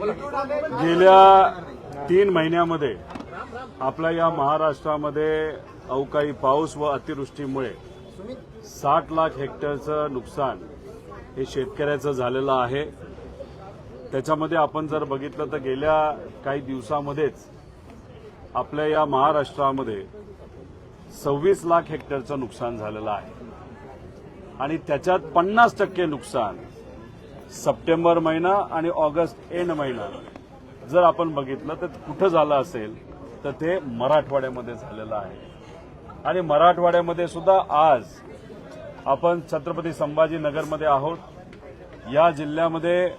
गेल्या तीन महिन्यामध्ये आपल्या या महाराष्ट्रामध्ये अवकाळी पाऊस व अतिवृष्टीमुळे साठ लाख हेक्टरचं नुकसान हे शेतकऱ्याचं झालेलं आहे. त्याच्यामध्ये आपण जर बघितलं तर गेल्या काही दिवसामध्येच आपल्या या महाराष्ट्रामध्ये सव्वीस लाख हेक्टरचं नुकसान झालेलं आहे. आणि त्याच्यात पन्नास टक्के नुकसान सप्टेंबर महिना आणि ऑगस्ट एंड महिना. जर आपण बघितलं तर कुठं झालं असेल तर ते मराठवाड्यामध्ये झालेलं आहे. आणि मराठवाड्यामध्ये सुद्धा आज आपण छत्रपती संभाजीनगरमध्ये आहोत. या जिल्ह्यामध्ये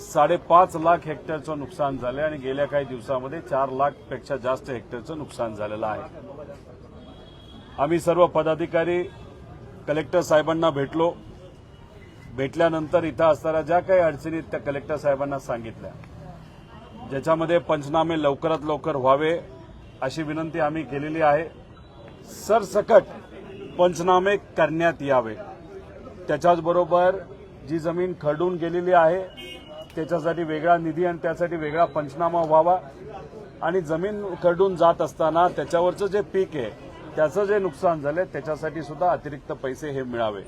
साडेपाच लाख हेक्टरचं नुकसान झालं आणि गेल्या काही दिवसामध्ये चार लाखपेक्षा जास्त हेक्टरचं नुकसान झालेलं आहे. आम्ही सर्व पदाधिकारी कलेक्टर साहेबांना भेटलो. भेटल्यानंतर इथं असणाऱ्या ज्या काही अडचणी त्या कलेक्टर साहेबांना सांगितल्या. ज्याच्यामध्ये पंचनामे लवकरात लवकर व्हावे अशी विनंती आम्ही केलेली आहे. सरसकट पंचनामे करण्यात यावे. त्याच्याचबरोबर जी जमीन खरडून गेलेली आहे त्याच्यासाठी वेगळा निधी आणि त्यासाठी वेगळा पंचनामा व्हावा. आणि जमीन खरडून जात असताना त्याच्यावरचं जे पीक आहे त्याचं जे नुकसान झालं त्याच्यासाठी सुद्धा अतिरिक्त पैसे हे मिळावे.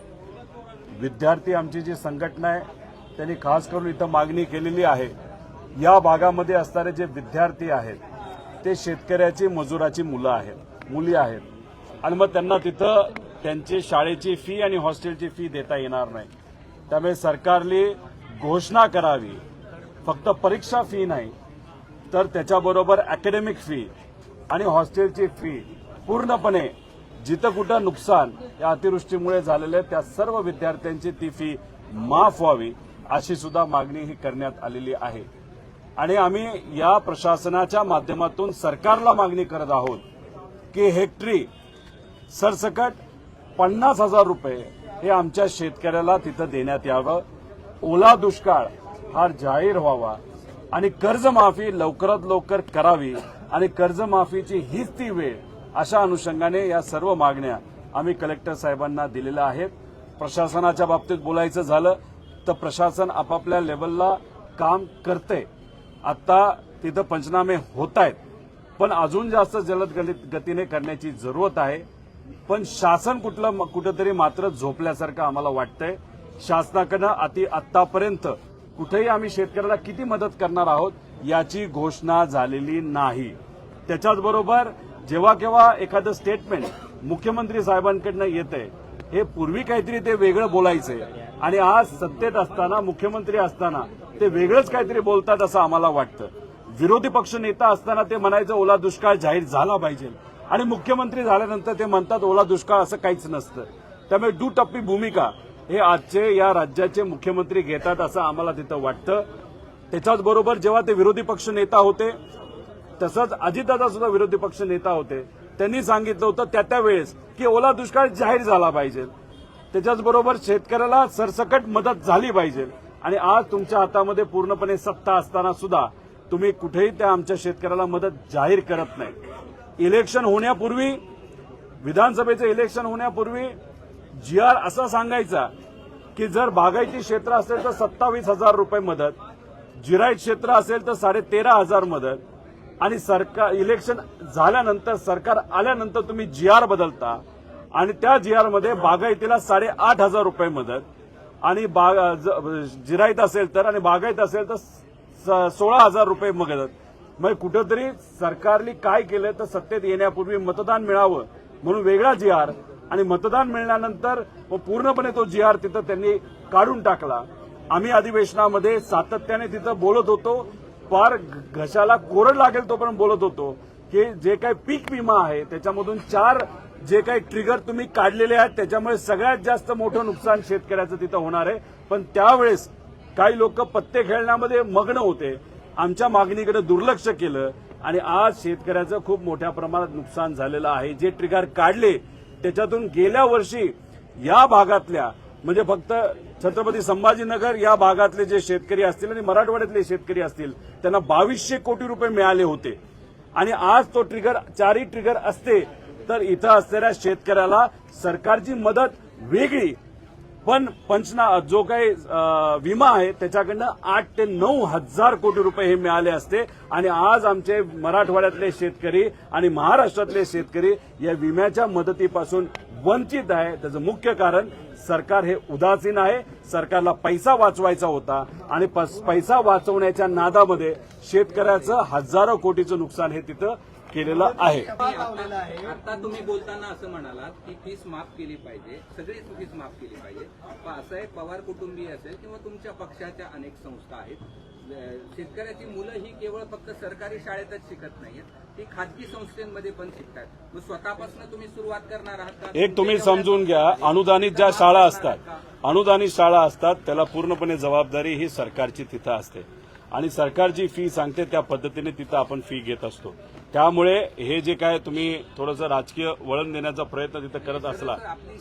विद्यार्थी आमची जी संघटना आहे त्यांनी खास करून इथं मागणी केलेली आहे. या भागामध्ये असणारे जे विद्यार्थी आहेत ते शेतकऱ्याची मजुराची मुलं आहेत मुली आहेत. आणि मग त्यांना तिथं त्यांची शाळेची फी आणि हॉस्टेलची फी देता येणार नाही. त्यामुळे सरकारने घोषणा करावी. फक्त परीक्षा फी नाही तर त्याच्याबरोबर अकॅडमिक फी आणि हॉस्टेलची फी पूर्णपणे जिथं कुठं नुकसान या अतिवृष्टीमुळे झालेलं आहे त्या सर्व विद्यार्थ्यांची ती फी माफ व्हावी अशी सुद्धा मागणी ही करण्यात आलेली आहे. आणि आम्ही या प्रशासनाच्या माध्यमातून सरकारला मागणी करत आहोत की हेक्टरी सरसकट पन्नास हजार रुपये हे आमच्या शेतकऱ्याला तिथं देण्यात यावं. ओला दुष्काळ हा जाहीर व्हावा आणि कर्जमाफी लवकरात लवकर करावी आणि कर्जमाफीची हीच ती वेळ अशा अनुषंगाने या सर्व मागण्या आम्ही कलेक्टर साहेबांना दिलेल्या आहेत. प्रशासनाच्या बाबतीत बोलायचं झालं तर प्रशासन आपापल्या लेवलला काम करते आता तिथं पंचनामे होत आहेत पण अजून जास्त जलद गतीने करण्याची जरूरत आहे. पण शासन कुठलं कुठंतरी मात्र झोपल्यासारखं आम्हाला वाटतंय. शासनाकडनं अति आतापर्यंत कुठेही आम्ही शेतकऱ्याला किती मदत करणार आहोत याची घोषणा झालेली नाही. त्याच्याचबरोबर जेव्हा केव्हा एखादं स्टेटमेंट मुख्यमंत्री साहेबांकडनं येतंय हे पूर्वी काहीतरी ते वेगळं बोलायचंय आणि आज सत्तेत असताना मुख्यमंत्री असताना ते वेगळंच काहीतरी बोलतात असं आम्हाला वाटतं. विरोधी पक्ष नेता असताना ते म्हणायचं ओला दुष्काळ जाहीर झाला पाहिजे. आणि मुख्यमंत्री झाल्यानंतर ते म्हणतात ओला दुष्काळ असं काहीच नसतं. त्यामुळे दुटप्पी भूमिका हे आजचे या राज्याचे मुख्यमंत्री घेतात असं आम्हाला तिथं वाटतं. त्याच्याच बरोबर जेव्हा ते विरोधी पक्ष नेता होते तसंच अजितदादा सुद्धा विरोधी पक्ष नेता होते. त्यांनी सांगितलं होतं त्या त्या वेळेस की ओला दुष्काळ जाहीर झाला पाहिजे. त्याच्याच बरोबर शेतकऱ्याला सरसकट मदत झाली पाहिजे. आणि आज तुमच्या हातामध्ये पूर्णपणे सत्ता असताना सुद्धा तुम्ही कुठेही त्या आमच्या शेतकऱ्याला मदत जाहीर करत नाही. इलेक्शन होण्यापूर्वी विधानसभेचं इलेक्शन होण्यापूर्वी जी आर असा सांगायचा की जर बागायती क्षेत्र असेल तर सत्तावीस हजार रुपये मदत जिरायत क्षेत्र असेल तर साडे तेरा हजार मदत आणि सरकार इलेक्शन झाल्यानंतर सरकार आल्यानंतर तुम्ही जी आर बदलता. आणि त्या जी आरमध्ये बागायतीला साडेआठ हजार रुपये मदत. आणि बाग जिरायत असेल तर आणि बागायत असेल तर स- सोळा हजार रुपये मदत. मग कुठंतरी सरकारने काय केलं तर सत्तेत येण्यापूर्वी मतदान मिळावं म्हणून वेगळा जी आर आणि मतदान मिळाल्यानंतर पूर्णपणे तो जी आर तिथं त्यांनी काढून टाकला. आम्ही अधिवेशनामध्ये सातत्याने तिथं बोलत होतो. फार घशाला कोरड लागेल तोपर्यंत बोलत होतो की जे काही पीक विमा आहे त्याच्यामधून चार जे काही ट्रिगर तुम्ही काढलेले आहेत त्याच्यामुळे सगळ्यात जास्त मोठं नुकसान शेतकऱ्याचं तिथं होणार आहे. पण त्यावेळेस काही लोक पत्ते खेळण्यामध्ये मग्न होते. आमच्या मागणीकडे दुर्लक्ष केलं आणि आज शेतकऱ्याचं खूप मोठ्या प्रमाणात नुकसान झालेलं आहे. जे ट्रिगर काढले त्याच्यातून गेल्या वर्षी या भागातल्या म्हणजे फक्त छत्रपती संभाजीनगर या भागातले जे शेतकरी असतील आणि मराठवाड्यातले शेतकरी असतील त्यांना बावीसशे कोटी रुपये मिळाले होते. आणि आज तो ट्रिगर चारही ट्रिगर असते तर इथं असलेल्या शेतकऱ्याला सरकारची मदत वेगळी पण पंचना जो काही विमा आहे त्याच्याकडनं आठ ते नऊ हजार कोटी रुपये हे मिळाले असते. आणि आज आमचे मराठवाड्यातले शेतकरी आणि महाराष्ट्रातले शेतकरी या विम्याच्या मदतीपासून वंचित आहे. त्याचं मुख्य कारण सरकार हे उदासीन आहे. सरकारला पैसा वाचवायचा होता. आणि पस- पैसा वाचवण्याच्या नादामध्ये शेतकऱ्याचं हजारो कोटीचं नुकसान हे तिथं केलेलं आहे. आता तुम्ही बोलताना असं म्हणालात की फीस माफ केली पाहिजे सगळीच फीस माफ केली पाहिजे. असं आहे पवार कुटुंबीय असेल किंवा तुमच्या पक्षाच्या अनेक संस्था आहेत. शेतकऱ्याची मुलं ही केवळ फक्त सरकारी शाळेतच शिकत नाहीत ती खाजगी संस्थेमध्ये पण शिकतात. मग स्वतःपासून तुम्ही सुरुवात करणार आहात एक तुम्ही समजून घ्या अनुदानित ज्या शाळा असतात अनुदानित शाळा असतात त्याला पूर्णपणे जबाबदारी ही सरकारची तिथं असते. आणि सरकार जी फी सांगते त्या पद्धतीने तिथं आपण फी घेत असतो. त्यामुळे हे जे काय तुम्ही थोडंसं राजकीय वळण देण्याचा प्रयत्न तिथं करत असला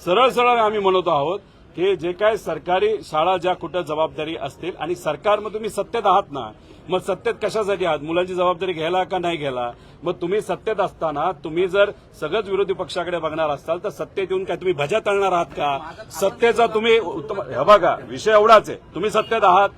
सरळ सरळ आम्ही म्हणत आहोत की जे काय सरकारी शाळा ज्या कुठं जबाबदारी असतील आणि सरकारमध्ये तुम्ही सत्तेत आहात ना मग सत्तेत कशासाठी आहात? मुलांची जबाबदारी घ्यायला का नाही घ्यायला? मग तुम्ही सत्तेत असताना तुम्ही जर सगळंच विरोधी पक्षाकडे बघणार असाल तर सत्तेत येऊन काय तुम्ही भजा तळणार आहात का? सत्तेचा तुम्ही उत्तम हे बघा विषय एवढाच आहे. तुम्ही सत्तेत आहात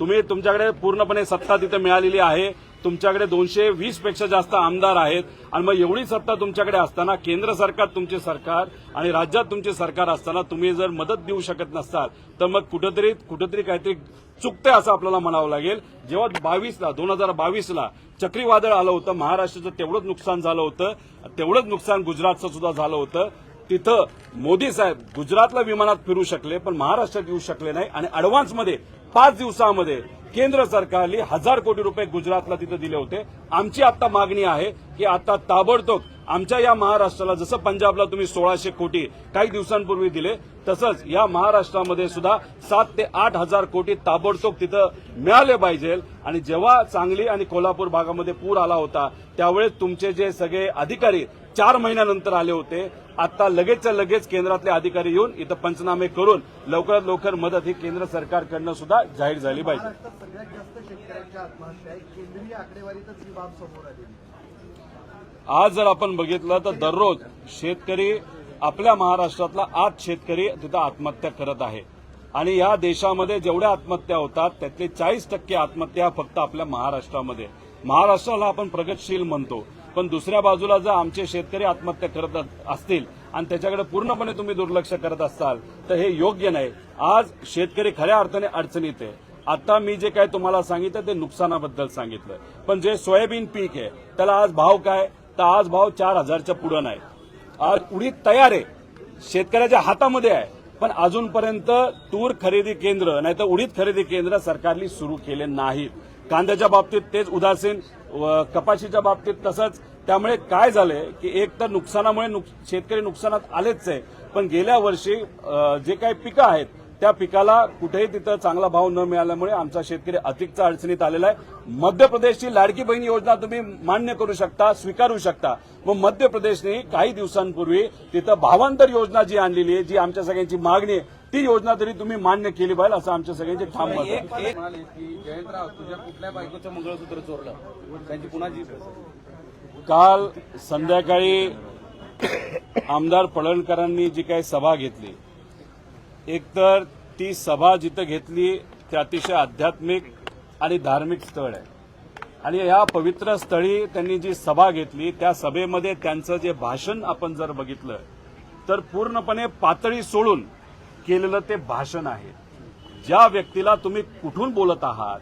तुम्ही तुमच्याकडे पूर्णपणे सत्ता तिथे मिळालेली आहे. तुमच्याकडे दोनशे वीसपेक्षा जास्त आमदार आहेत. आणि मग एवढी सत्ता तुमच्याकडे असताना केंद्र सरकार तुमचे सरकार आणि राज्यात तुमचे सरकार असताना तुम्ही जर मदत देऊ शकत नसताल तर मग कुठंतरी कुठंतरी काहीतरी चुकते असं आपल्याला म्हणावं लागेल. जेव्हा बावीसला दोन हजार बावीसला चक्रीवादळ आलं होतं महाराष्ट्राचं तेवढंच नुकसान झालं होतं. तेवढंच नुकसान गुजरातचं सुद्धा झालं होतं. तिथं मोदी साहेब गुजरातला विमानात फिरू शकले पण महाराष्ट्रात येऊ शकले नाही. आणि ॲडव्हान्समध्ये पाच दिवसामध्ये केंद्र सरकारने हजार कोटी रुपये गुजरातला तिथं दिले होते. आमची आता मागणी आहे की आता ताबडतोब आमच्या या महाराष्ट्राला जसं पंजाबला तुम्ही सोळाशे कोटी काही दिवसांपूर्वी दिले तसंच या महाराष्ट्रामध्ये सुद्धा सात ते आठ हजार कोटी ताबडतोब तिथं मिळाले पाहिजे. आणि जेव्हा सांगली आणि कोल्हापूर भागामध्ये पूर आला होता त्यावेळेस तुमचे जे सगळे अधिकारी चार महिन्यानंतर आले होते. आता लगेचच्या लगेच केंद्रातले अधिकारी येऊन इथं पंचनामे करून लवकरात लवकर मदत ही केंद्र सरकारकडनं सुद्धा जाहीर झाली पाहिजे. महाराष्ट्रात सगळ्यात जास्त शेतकऱ्यांच्या आत्महत्या आहे. केंद्रीय आकडेवारीतच ही बाब समोर आलेली आहे. आज जर आपण बघितलं तर दररोज शेतकरी आपल्या महाराष्ट्रातला आठ शेतकरी तिथं आत्महत्या करत आहे. आणि या देशामध्ये जेवढ्या आत्महत्या होतात त्यातले चाळीस टक्के आत्महत्या फक्त आपल्या महाराष्ट्रामध्ये. महाराष्ट्राला आपण प्रगतशील म्हणतो. पण दुसऱ्या बाजूला जर आमचे शेतकरी आत्महत्या करत असतील आणि त्याच्याकडे पूर्णपणे तुम्ही दुर्लक्ष करत असाल तर हे योग्य नाही. आज शेतकरी खऱ्या अर्थाने अडचणीत आहे. आता मी जे काय तुम्हाला सांगितलं ते नुकसानाबद्दल सांगितलं. पण जे सोयाबीन पीक आहे त्याला आज भाव काय? तर आज भाव चार हजारच्या पुढं नाही. आज उडीद तयार आहे. शेतकऱ्याच्या हातामध्ये आहे. पण अजूनपर्यंत तूर खरेदी केंद्र नाही तर उडीद खरेदी केंद्र सरकारने सुरू केले नाहीत. कांद्याच्या बाबतीत तेच उदासीन व कपाशीच्या बाबतीत तसंच. त्यामुळे काय झालंय की एक तर नुकसानामुळे नुक- शेतकरी नुकसानात आलेच आहे. पण गेल्या वर्षी जे काही पिकं आहेत त्या पिकाला कुठेही तिथं चांगला भाव न मिळाल्यामुळे आमचा शेतकरी अधिकचा अडचणीत आलेला आहे. मध्य प्रदेशची लाडकी बहीण योजना तुम्ही मान्य करू शकता स्वीकारू शकता. मग मध्य प्रदेशने काही दिवसांपूर्वी तिथं भावांतर योजना जी आणलेली आहे जी आमच्या सगळ्यांची मागणी आहे ती योजना तरी तुम्ही मान्य केली पाहिजे असं आमच्या सगळ्यांचे ठाम मत आहे. की जयंतराव तुझ्या कुठल्या बायकोचं मंगळसूत्र चोरलं? त्यांची कुणाची काल संध्याकाळी आमदार पडळकरांनी जी काही सभा घेतली एकतर ती सभा जिथं घेतली ते अतिशय आध्यात्मिक आणि धार्मिक स्थळ आहे. आणि या पवित्र स्थळी त्यांनी जी सभा घेतली त्या सभेमध्ये त्यांचं जे भाषण आपण जर बघितलं तर पूर्णपणे पातळी सोडून केलेलं ते भाषण आहे. ज्या व्यक्तीला तुम्ही कुठून बोलत आहात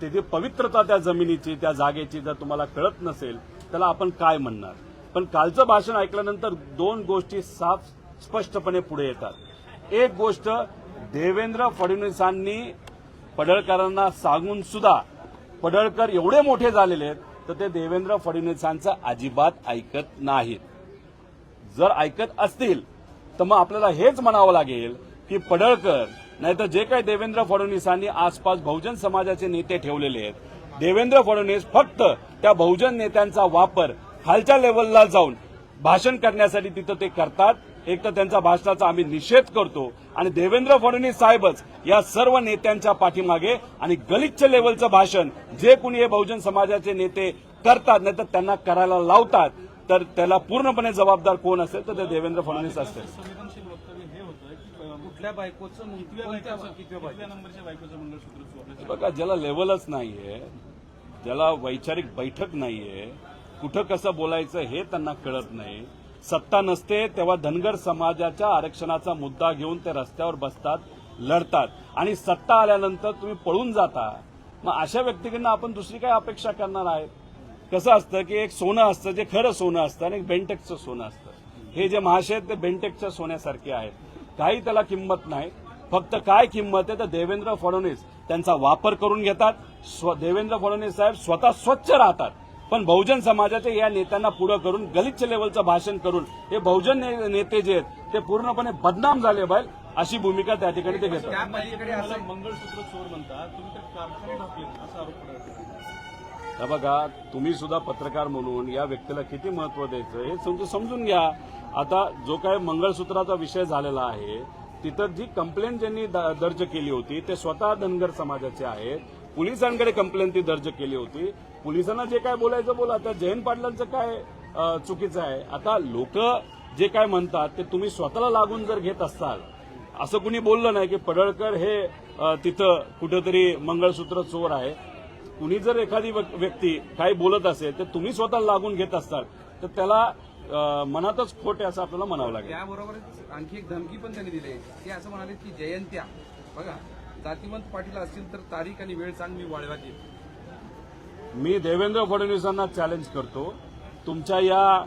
त्याची पवित्रता त्या जमिनीची त्या जागेची जर तुम्हाला कळत नसेल त्याला आपण काय म्हणणार? पण कालचं भाषण ऐकल्यानंतर दोन गोष्टी साफ स्पष्टपणे पुढे येतात. एक गोष्ट देवेंद्र फडणवीसांनी पडळकरांना सांगून सुद्धा पडळकर एवढे मोठे झालेले आहेत तर ते देवेंद्र फडणवीसांचं अजिबात ऐकत नाहीत. जर ऐकत असतील तर मग आपल्याला हेच म्हणावं लागेल की पडळकर नाहीतर जे काही देवेंद्र फडणवीसांनी आसपास बहुजन समाजाचे नेते ठेवलेले आहेत देवेंद्र फडणवीस फक्त त्या बहुजन नेत्यांचा वापर खालच्या लेवलला जाऊन भाषण करण्यासाठी तिथं ते करतात. एक तर त्यांचा भाषणाचा आम्ही निषेध करतो आणि देवेंद्र फडणवीस साहेबच या सर्व नेत्यांच्या पाठीमागे आणि गलिच्छ लेवलचं भाषण जे कुणी हे बहुजन समाजाचे नेते करतात नाहीतर त्यांना करायला लावतात तर त्याला पूर्णपणे जबाबदार कोण असेल तर ते देवेंद्र फडणवीस असतील. हे बघा ज्याला लेवलच नाहीये ज्याला वैचारिक बैठक नाहीये कुठं कसं बोलायचं हे त्यांना कळत नाही. सत्ता नसते तेव्हा धनगर समाजाच्या आरक्षणाचा मुद्दा घेऊन ते रस्त्यावर बसतात लढतात. आणि सत्ता आल्यानंतर तुम्ही पळून जाता. मग अशा व्यक्तीकडनं आपण दुसरी काय अपेक्षा करणार आहेत? कसं असतं की एक सोनं असतं जे खरं सोनं असतं आणि एक बेंटेक्सचं सोनं असतं. हे जे महाशय आहेत ते बेंटेकच्या सोन्यासारखे आहेत. काही त्याला किंमत नाही. फक्त काय किंमत आहे तर देवेंद्र फडणवीस त्यांचा वापर करून घेतात. स्व देवेंद्र फडणवीस साहेब स्वतः स्वच्छ राहतात. पण बहुजन समाजाच्या या नेत्यांना पुढं करून गलिच्छ लेवलचं भाषण करून हे बहुजन ने- नेते जे आहेत ते पूर्णपणे बदनाम झाले बैल अशी भूमिका त्या ठिकाणी ते घेतात. त्या पलीकडे असं मंगळसूत्र चोर म्हणतात. हे बघा तुम्ही सुद्धा पत्रकार म्हणून या व्यक्तीला किती महत्त्व द्यायचं हे समजून समजून घ्या. आता जो काय मंगळसूत्राचा विषय झालेला आहे तिथं जी कंप्लेंट ज्यांनी दर्ज केली होती ते स्वतः धनगर समाजाचे आहेत. पोलिसांकडे कंप्लेंट ती दर्ज केली होती. पोलिसांना जे काय बोलायचं बोला. त्या जयंत पाटलांचं काय चुकीचं आहे? आता लोक जे काय म्हणतात ते तुम्ही स्वतःला लागून जर घेत असाल असं कुणी बोललं नाही की पडळकर हे तिथं कुठेतरी मंगळसूत्र चोर आहे. कुणी जर एखादी व्यक- व्यक्ती काही बोलत असेल तर तुम्ही स्वतः लागून घेत असताल तर त्याला मनातच खोटे असं आपल्याला म्हणावं लागेल. त्याबरोबरच आणखी एक धमकी पण त्यांनी दिली आहे. ते असं म्हणाले की जयंत्या. बघा जातीवंत पाटील असतील तर तारीख आणि वेळ सांग मी वाळव्यात येईल मी देवेंद्र फडणवीसांना चॅलेंज करतो. तुमच्या या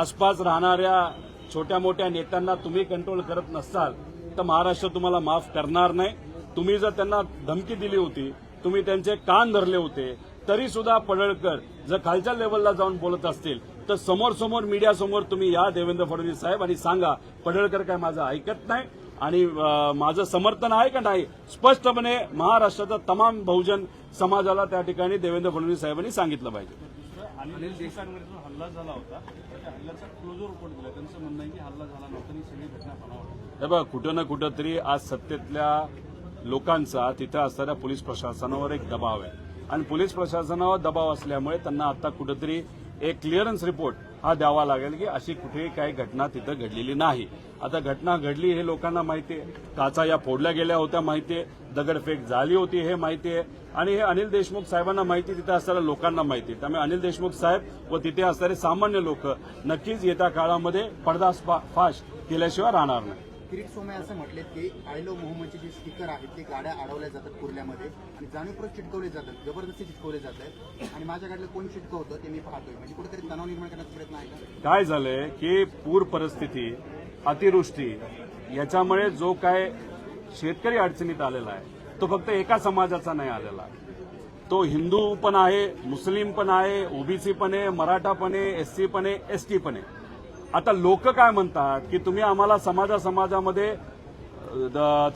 आसपास राहणाऱ्या छोट्या मोठ्या नेत्यांना तुम्ही कंट्रोल करत नसाल तर महाराष्ट्र तुम्हाला माफ करणार नाही. तुम्ही जर त्यांना धमकी दिली होती तुम्ही त्यांचे कान धरले होते तरी सुद्धा पडळकर जर खालच्या लेवलला जाऊन बोलत असतील तर समोर समोर मीडिया समोर तुम्ही या देवेंद्र फडणवीस साहेब आणि सांगा पडळकर काय माझं ऐकत नाही आणि माझं समर्थन आहे का नाही? स्पष्टपणे महाराष्ट्राचा तमाम बहुजन समाजाला त्या ठिकाणी देवेंद्र फडणवीस साहेबांनी सांगितलं पाहिजे. अनिल जो हल्ला झाला होता त्या हल्ल्याचा क्लोजर रिपोर्ट दिला. त्यांचं म्हणणं आहे की हल्ला झाला नव्हता सगळी घटना हे बघा कुठं ना कुठं तरी आज सत्तेतल्या लोकांचा तिथं असणाऱ्या पोलीस प्रशासनावर एक दबाव आहे. आणि पोलीस प्रशासनावर दबाव असल्यामुळे त्यांना आता कुठेतरी एक क्लिअरन्स रिपोर्ट हा द्यावा लागेल की अशी कुठेही काही घटना तिथं घडलेली नाही. आता घटना घडली हे लोकांना माहिती आहे. काचा या फोडल्या गेल्या होत्या माहिती आहे. दगडफेक झाली होती हे माहिती आहे. आणि हे अनिल देशमुख साहेबांना माहिती तिथे असणाऱ्या लोकांना माहिती आहे. त्यामुळे अनिल देशमुख साहेब व तिथे असणारे सामान्य लोक नक्कीच येत्या काळामध्ये पडदास फाश केल्याशिवाय राहणार नाही. किरीट सोमय असं म्हटलेत की आय लो मोहम्मदचे जे स्टिकर आहेत ते गाड्या अडवल्या जातात कुर्ल्यामध्ये. आणि जाणीवपूर्वक चिटकवले जातात जबरदस्ती चिटकवले जातात. आणि माझ्याकडलं कोण चिटकवतं ते मी पाहतोय. म्हणजे कुठेतरी तणाव निर्माण करण्याचा प्रयत्न आहे काय झालंय की पूर परिस्थिती अतिवृष्टी याच्यामुळे जो काय शेतकरी अडचणीत आलेला आहे तो फक्त एका समाजाचा नाही आलेला. तो हिंदू पण आहे मुस्लिम पण आहे ओबीसी पण आहे मराठा पण आहे एससी पण आहे एसटी पण आहे. आता लोक काय म्हणतात की तुम्ही आम्हाला समाजा समाजामध्ये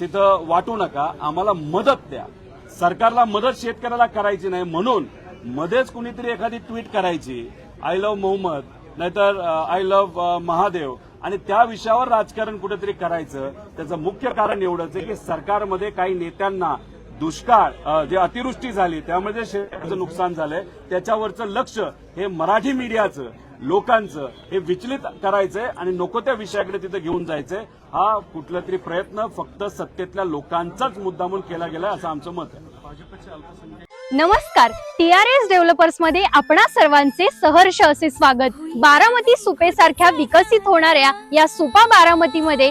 तिथं वाटू नका आम्हाला मदत द्या. सरकारला मदत शेतकऱ्याला करायची नाही म्हणून मध्येच कुणीतरी एखादी ट्विट करायची आय लव्ह मोहम्मद नाहीतर आय लव्ह महादेव आणि त्या विषयावर राजकारण कुठेतरी करायचं. त्याचं मुख्य कारण एवढंच आहे की सरकारमध्ये काही नेत्यांना दुष्काळ जे अतिवृष्टी झाली त्यामुळे जे शेतकऱ्याचं नुकसान झालंय त्याच्यावरचं लक्ष हे मराठी मीडियाचं. लोकांचं हे विचलित करायचंय आणि नको त्या विषयाकडे तिथे घेऊन जायचंय. हा कुठला तरी प्रयत्न फक्त सत्तेतल्या लोकांचाच मुद्दामून केला गेलाय असं आमचं मत आहे. नमस्कार. टी आर एस डेव्हलपर्समध्ये आपणा सर्वांचे सहर्ष असे स्वागत. बारामती सुपे सारख्या विकसित होणाऱ्या या सुपा बारामती मध्ये